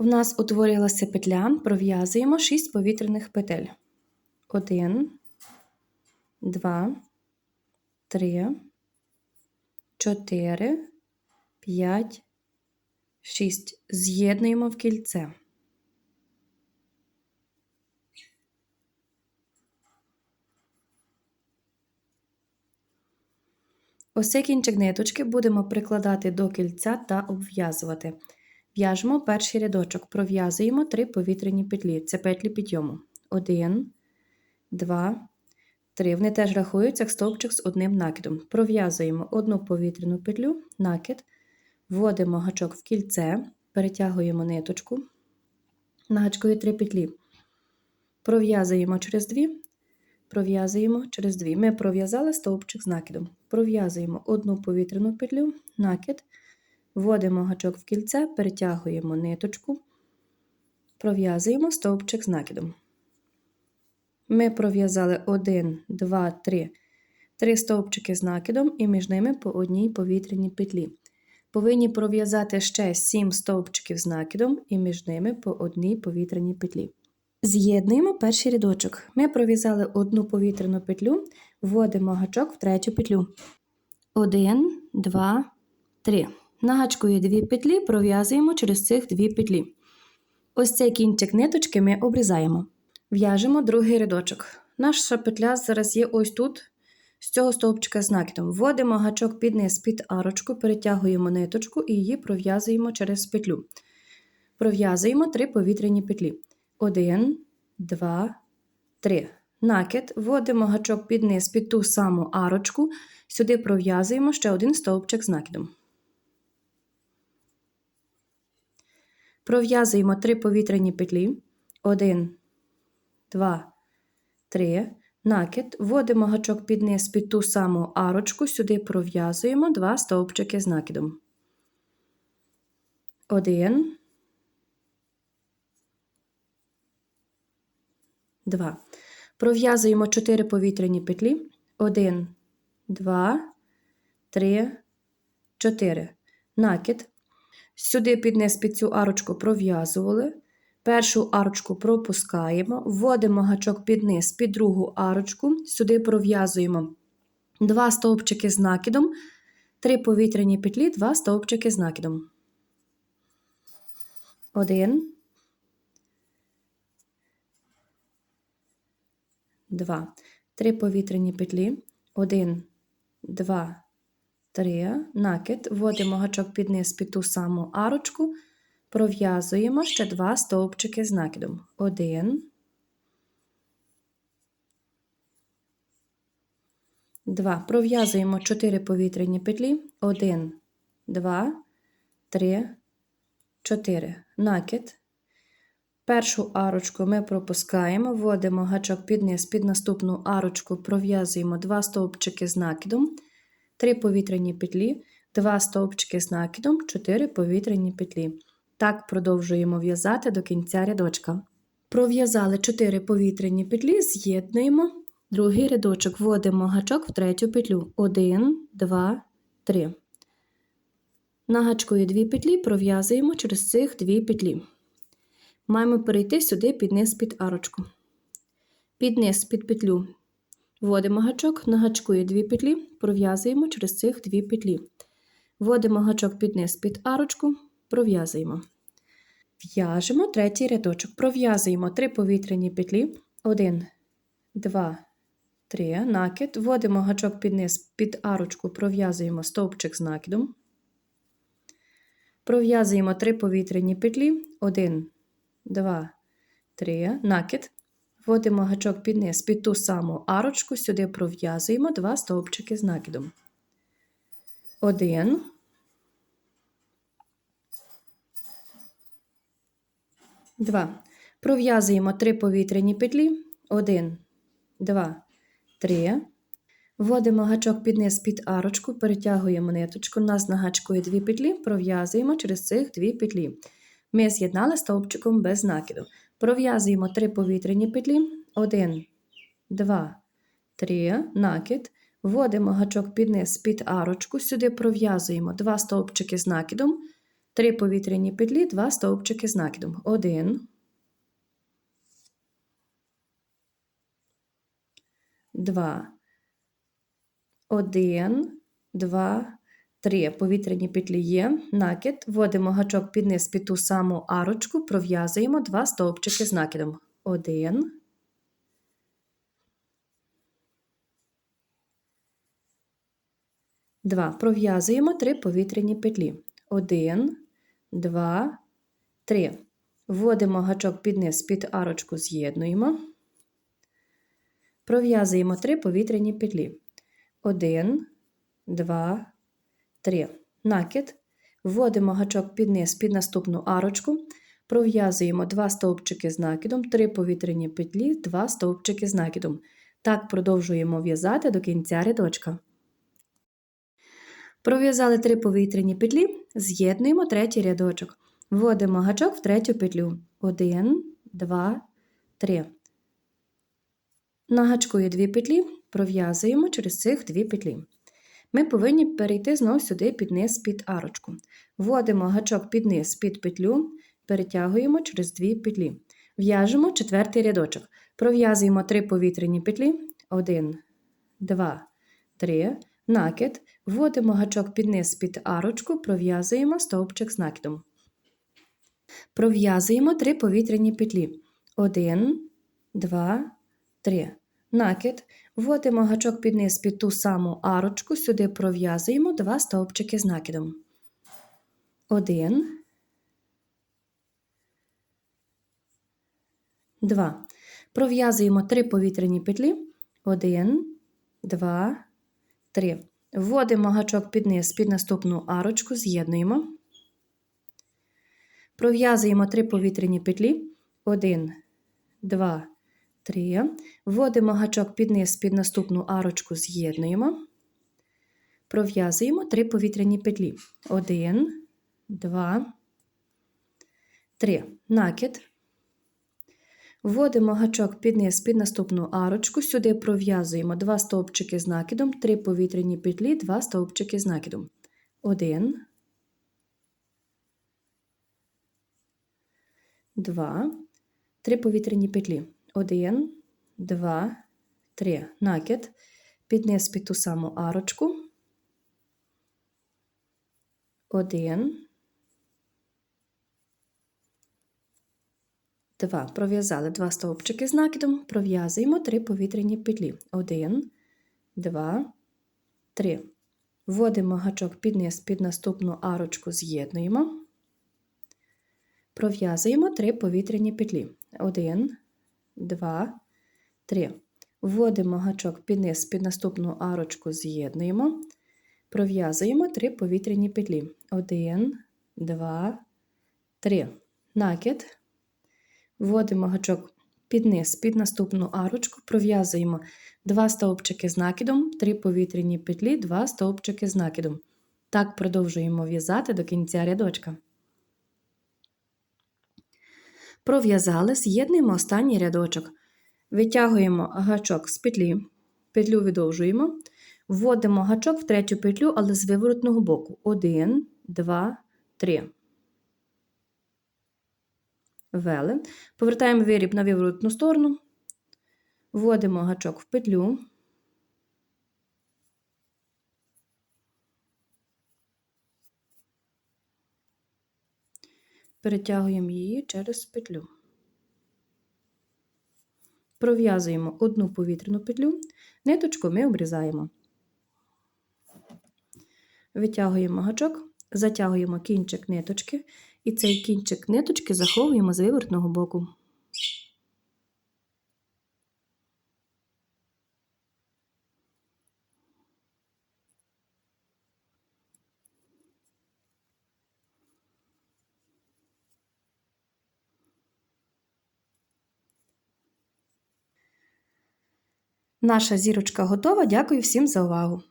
У нас утворилася петля, пров'язуємо 6 повітряних петель. 1, 2, 3, 4, 5, 6. З'єднуємо в кільце. Ось кінчик ниточки будемо прикладати до кільця та обв'язувати. В'яжемо перший рядочок, пров'язуємо три повітряні петлі. Це петлі підйому. 1, 2, 3. Вони теж рахуються як стовпчик з одним накидом. Пров'язуємо одну повітряну петлю, накид, вводимо гачок в кільце, перетягуємо ниточку, нагачкою 3 петлі. Пров'язуємо через 2, пров'язуємо через 2. Ми пров'язали стовпчик з накидом. Пров'язуємо одну повітряну петлю, накид. Вводимо гачок в кільце, перетягуємо ниточку, пров'язуємо стовпчик з накидом. Ми пров'язали 1, 2, 3, 3 стовпчики з накидом і між ними по одній повітряній петлі. Повинні пров'язати ще 7 стовпчиків з накидом і між ними по одній повітряній петлі. З'єднуємо перший рядочок. Ми пров'язали одну повітряну петлю, вводимо гачок в третю петлю. 1, 2, 3. Нагачкою дві петлі пров'язуємо через цих дві петлі. Ось цей кінчик ниточки ми обрізаємо. В'яжемо другий рядочок. Наша петля зараз є ось тут, з цього стовпчика з накидом. Вводимо гачок під низ під арочку, перетягуємо ниточку і її пров'язуємо через петлю. Пров'язуємо три повітряні петлі. 1, 2, 3. Накид, вводимо гачок під низ під ту саму арочку, сюди пров'язуємо ще один стовпчик з накидом. Пров'язуємо три повітряні петлі. 1, 2, 3. Накид. Вводимо гачок під низ під ту саму арочку, сюди пров'язуємо два стовпчики з накидом. 1, 2. Пров'язуємо 4 повітряні петлі. 1, 2, 3, 4. Накид. Сюди під під цю арочку пров'язували. Першу арочку пропускаємо, вводимо гачок під низ під другу арочку, сюди пров'язуємо два стовпчики з накидом, три повітряні петлі, два стовпчики з накидом. Один. Два. Три повітряні петлі. Один, два, 3, накид, вводимо гачок під низ під ту саму арочку, пров'язуємо ще два стовпчики з накидом. 1, 2. Пров'язуємо 4 повітряні петлі. 1, 2, 3, 4. Накид. Першу арочку ми пропускаємо, вводимо гачок під низ під наступну арочку, пров'язуємо два стовпчики з накидом. 3 повітряні петлі, 2 стовпчики з накидом, 4 повітряні петлі. Так продовжуємо в'язати до кінця рядочка. Пров'язали 4 повітряні петлі, з'єднуємо. Другий рядочок вводимо гачок в третю петлю. 1, 2, 3. На гачкою 2 петлі пров'язуємо через цих 2 петлі. Маємо перейти сюди під низ під арочку. Під низ під петлю Вводимо гачок, нагачкує дві петлі, пров'язуємо через цих дві петлі. Вводимо гачок під низ під арочку, пров'язуємо. В'яжемо третій рядочок. Пров'язуємо три повітряні петлі. 1, 2, 3. Накид. Вводимо гачок під низ під арочку, пров'язуємо стовпчик з накидом. Пров'язуємо три повітряні петлі. 1, 2, 3. Накид. Вводимо гачок під низ під ту саму арочку, сюди пров'язуємо два стовпчики з накидом. Один. Два. Пров'язуємо три повітряні петлі. Один, два, три. Вводимо гачок під низ під арочку, перетягуємо ниточку. У нас на гачку є дві петлі, пров'язуємо через цих дві петлі. Ми з'єднали стовпчиком без накиду. Пров'язуємо три повітряні петлі. 1, 2, 3, накид. Вводимо гачок під низ під арочку. Сюди пров'язуємо два стовпчики з накидом, 3 повітряні петлі, 2 стовпчики з накидом. 1, 2, 1, 2, 3. Повітряні петлі є. Накид. Вводимо гачок під низ під ту саму арочку, пров'язуємо 2 стовпчики з накидом. 1, 2. Пров'язуємо 3 повітряні петлі. 1, 2, 3. Вводимо гачок під низ під арочку, з'єднуємо. Пров'язуємо 3 повітряні петлі. 1, 2, 3. Накид. Вводимо гачок під низ під наступну арочку. Пров'язуємо 2 стовпчики з накидом, 3 повітряні петлі, 2 стовпчики з накидом. Так продовжуємо в'язати до кінця рядочка. Пров'язали 3 повітряні петлі, з'єднуємо третій рядочок. Вводимо гачок в третю петлю. 1, 2, 3. На гачку є 2 петлі, пров'язуємо через цих 2 петлі. Ми повинні перейти знову сюди під низ під арочку. Вводимо гачок під низ під петлю, перетягуємо через 2 петлі. В'яжемо четвертий рядочок. Пров'язуємо 3 повітряні петлі. 1, 2, 3. Накид. Вводимо гачок під низ під арочку, пров'язуємо стовпчик з накидом. Пров'язуємо 3 повітряні петлі. 1, 2, 3. Накид. Вводимо гачок під низ під ту саму арочку, сюди пров'язуємо 2 стовпчики з накидом. 1, 2. Пров'язуємо 3 повітряні петлі. 1, 2, 3. Вводимо гачок під низ під наступну арочку, з'єднуємо. Пров'язуємо 3 повітряні петлі. 1, 2, 3. Вводимо гачок під низ під наступну арочку, з'єднуємо. Пров'язуємо 3 повітряні петлі. 1, 2, 3. Накид. Вводимо гачок під низ під наступну арочку, сюди пров'язуємо 2 стовпчики з накидом, 3 повітряні петлі, 2 стовпчики з накидом. 1, 2, 3 повітряні петлі. 1, 2, 3. Накид. Під під ту саму арочку. 1, 2. Пров'язали 2 стовпчики з накидом, пров'язуємо 3 повітряні петлі. 1, 2, 3. Вводимо гачок під низ під наступну арочку, з'єднуємо. Пров'язуємо 3 повітряні петлі. 1, 2, 3. Вводимо гачок під низ під наступну арочку, з'єднуємо. Пров'язуємо 3 повітряні петлі. 1, 2, 3. Накид. Вводимо гачок під низ, під наступну арочку, пров'язуємо 2 стовпчики з накидом, 3 повітряні петлі, 2 стовпчики з накидом. Так продовжуємо в'язати до кінця рядочка. Пров'язали, з'єднуємо останній рядочок. Витягуємо гачок з петлі, петлю видовжуємо, вводимо гачок в третю петлю, але з виворотного боку. 1, 2, 3 ввели. Повертаємо виріб на виворотну сторону, вводимо гачок в петлю. Перетягуємо її через петлю. Пров'язуємо одну повітряну петлю, ниточку ми обрізаємо. Витягуємо гачок, затягуємо кінчик ниточки і цей кінчик ниточки заховуємо з вивертного боку. Наша зірочка готова. Дякую всім за увагу!